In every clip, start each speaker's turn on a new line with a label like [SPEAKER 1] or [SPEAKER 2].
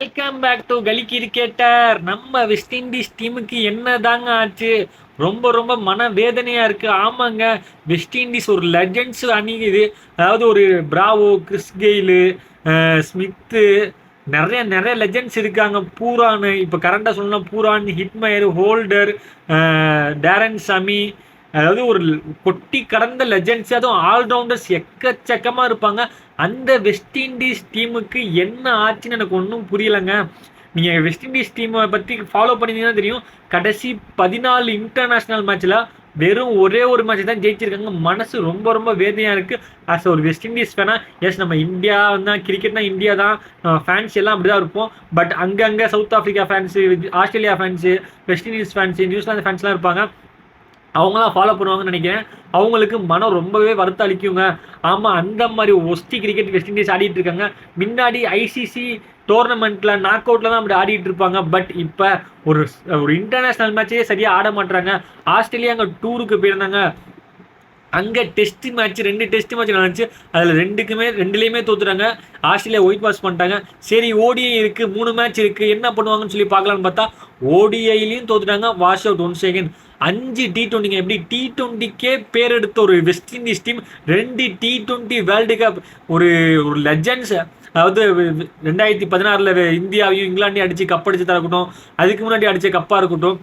[SPEAKER 1] Welcome back to கலி cricketer நம்ம West Indies டீமுக்கு என்ன தாங்க ஆச்சு? ரொம்ப ரொம்ப மன வேதனையாக இருக்குது ஆமாங்க வெஸ்ட் இண்டீஸ் ஒரு லெஜண்ட்ஸ் அணி இது அதாவது ஒரு பிராவோ கிறிஸ் கெயிலு ஸ்மித்து நிறைய நிறைய லெஜண்ட்ஸ் இருக்காங்க. பூரான் இப்போ கரண்டாக சொல்லணும் Pooran Hetmyer Holder Darren Sammy அதாவது ஒரு கொட்டி கடந்த லெஜெண்ட்ஸ் அதுவும் ஆல்ரவுண்டர்ஸ் எக்கச்சக்கமாக இருப்பாங்க. அந்த வெஸ்ட் இண்டீஸ் டீமுக்கு என்ன ஆச்சுன்னு எனக்கு ஒன்றும் புரியலைங்க. நீங்கள் வெஸ்ட் இண்டீஸ் டீமை பற்றி ஃபாலோ பண்ணிங்கன்னா தெரியும். கடைசி பதினாலு இன்டர்நேஷ்னல் மேட்ச்சில் வெறும் ஒரே ஒரு மேட்ச் தான் ஜெயிச்சிருக்காங்க. மனசு ரொம்ப ரொம்ப வேதனையாக இருக்குது ஆஸ் ஒரு வெஸ்ட் இண்டீஸ் ஃபேனா எஸ் நம்ம இந்தியா தான் கிரிக்கெட்னா இந்தியா தான். ஃபேன்ஸ் எல்லாம் அப்படி தான் இருப்போம். பட் அங்கங்கே South Africa fans Australia fans West Indies fans New Zealand ஃபேன்ஸ்லாம் இருப்பாங்க. அவங்களாம் ஃபாலோ பண்ணுவாங்கன்னு நினைக்கிறேன். அவங்களுக்கு மனம் ரொம்பவே வருத்தம் அளிக்குங்க. ஆமாம் அந்த மாதிரி ஒஸ்டி கிரிக்கெட் வெஸ்ட் இண்டீஸ் ஆடிட்டு இருக்காங்க. முன்னாடி ஐசிசி டோர்னமெண்ட்டில் நாக் அவுட்டில் தான் அப்படி ஆடிட்டு இருப்பாங்க. பட் இப்போ ஒரு ஒரு இன்டர்நேஷ்னல் மேட்சே சரியாக ஆட மாட்றாங்க. ஆஸ்திரேலியா அங்கே டூருக்கு போயிருந்தாங்க. அங்கே டெஸ்ட் மேட்ச் ரெண்டு டெஸ்ட் மேட்ச் நடந்துச்சு. அதில் ரெண்டுக்குமே ரெண்டுலேயுமே தோத்துட்டாங்க. ஆஸ்திரேலியா ஒயிட் பாஸ் பண்ணிட்டாங்க. சரி ஓடிஐ இருக்குது மூணு மேட்ச் இருக்குது என்ன பண்ணுவாங்கன்னு சொல்லி பார்க்கலான்னு பார்த்தா ஓடிஐலையும் தோத்துட்டாங்க. வாஷ் அவுட் ஒன் செகண்ட் அஞ்சு டி டுவெண்ட்டிங்க எப்படி டி டுவெண்ட்டிக்கே பேர் எடுத்த ஒரு வெஸ்ட் இண்டீஸ் டீம் ரெண்டு டி டுவெண்ட்டி வேர்ல்டு கப் ஒரு ஒரு லெஜண்ட்ஸ் அதாவது ரெண்டாயிரத்தி பதினாறில் இந்தியாவையும் இங்கிலாண்டையும் அடித்து கப் அடிச்சதாக இருக்கட்டும் அதுக்கு முன்னாடி அடித்த கப்பாக இருக்கட்டும்.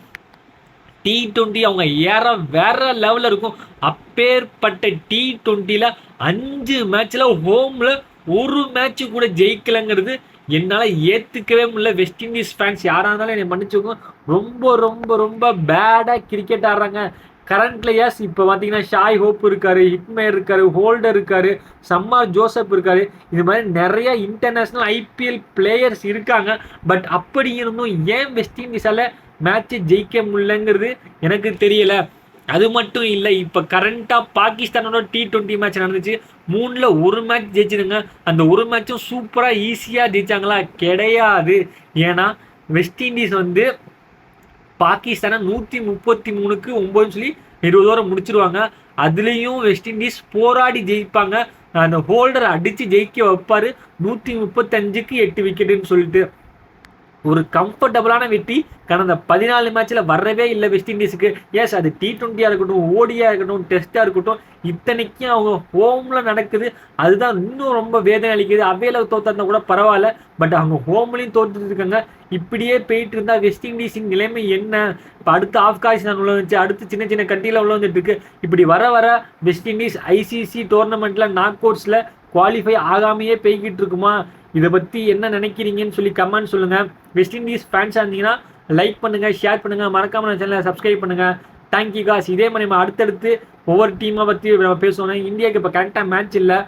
[SPEAKER 1] டி டுவெண்ட்டி அவங்க ஏற வேற லெவலில் இருக்கும். அப்பேற்பட்ட டி டுவெண்ட்டியில் அஞ்சு மேட்ச்சில் ஹோமில் ஒரு மேட்ச் கூட ஜெயிக்கலைங்கிறது என்னால் ஏற்றுக்கவே முடியல. வெஸ்ட் இண்டீஸ் ஃபேன்ஸ் யாராக இருந்தாலும் என்னை மன்னிச்சுக்கோங்க ரொம்ப ரொம்ப ரொம்ப பேடாக கிரிக்கெட் ஆடுறாங்க. கரண்ட்ல எஸ் இப்போ பார்த்தீங்கன்னா ஷாய் ஹோப் இருக்கார் ஹிட்மேர் இருக்கார் ஹோல்டர் இருக்கார் சம்மார் ஜோசப் இருக்கார். இது மாதிரி நிறைய இன்டர்நேஷ்னல் ஐபிஎல் பிளேயர்ஸ் இருக்காங்க. பட் அப்படி இருந்தும் ஏன் வெஸ்ட் இண்டீஸால் மேட்ச்சை ஜெயிக்க முடியலங்கிறது எனக்கு தெரியல. அது மட்டும் இல்லை இப்போ கரண்ட்டாக பாகிஸ்தானோட டி ட்வெண்ட்டி மேட்ச் நடந்துச்சு. மூணில் ஒரு மேட்ச் ஜெயிச்சிருங்க அந்த ஒரு மேட்ச்சும் சூப்பராக ஈஸியாக ஜெயிச்சாங்களா? கிடையாது. ஏன்னா வெஸ்ட் இண்டீஸ் வந்து பாகிஸ்தானை நூற்றி முப்பத்தி மூணுக்கு ஒம்பதுன்னு சொல்லி இருபது ஓவர் முடிச்சிருவாங்க. அதுலேயும் வெஸ்ட் இண்டீஸ் போராடி ஜெயிப்பாங்க. அந்த ஹோல்டரை அடித்து ஜெயிக்க வைப்பார். நூற்றி முப்பத்தஞ்சுக்கு எட்டு விக்கெட்டுன்னு சொல்லிட்டு. ஒரு கம்ஃபர்டபுளான வெற்றி கடந்த பதினாலு மேட்ச்சில் வரவே இல்லை வெஸ்ட் இண்டீஸுக்கு எஸ் அது டி ட்வெண்ட்டியாக இருக்கட்டும் ஓடியாக இருக்கட்டும் டெஸ்ட்டாக இருக்கட்டும் இத்தனைக்கும் அவங்க ஹோமில் நடக்குது. அதுதான் இன்னும் ரொம்ப வேதனை அளிக்குது. அவையில் தோத்தா கூட பரவாயில்ல பட் அவங்க ஹோம்லேயும் தோத்துட்டு இருக்காங்க. இப்படியே போயிட்டு இருந்தால் வெஸ்ட் இண்டீஸின் நிலைமை என்ன? இப்போ அடுத்து ஆப்கானிஸ்தான் உள்ள வந்துச்சு அடுத்து சின்ன சின்ன கட்டியில் உள்ள வந்துட்டு இருக்கு. இப்படி வர வர வெஸ்ட் இண்டீஸ் ஐசிசி டோர்னமெண்ட்டில் நாக் அவுட்ஸில் குவாலிஃபை ஆகாமையே போய்கிட்டு இருக்குமா? இதை பற்றி என்ன நினைக்கிறீங்கன்னு சொல்லி கமெண்ட் சொல்லுங்கள் வெஸ்ட் இண்டீஸ் ஃபேன்ஸாக இருந்தீங்கன்னா லைக் பண்ணுங்கள் ஷேர் பண்ணுங்கள் மறக்காம நம்ம சேனலை சப்ஸ்கிரைப் பண்ணுங்கள் தேங்க்யூ காஸ் இதே மாதிரி நம்ம அடுத்தடுத்து ஒவ்வொரு டீமை பற்றி நம்ம பேசுவோம் இந்தியாவுக்கு இப்போ கரெக்டாக மேட்ச் இல்லை.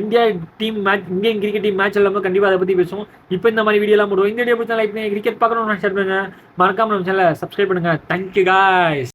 [SPEAKER 1] India team match Indian cricket team match இல்லாமல் கண்டிப்பாக அதை பற்றி பேசுவோம். இப்போ இந்த மாதிரி வீடியோலாம் போடுவோம். இந்த வீடியோ பிடிச்சா லைக் பண்ணி கிரிக்கெட் பார்க்கணும்னு ஷேர் பண்ணுங்கள் மறக்காம நம்ம சேனலை சப்ஸ்கிரைப் பண்ணுங்கள் தேங்க்யூ காய்ஸ்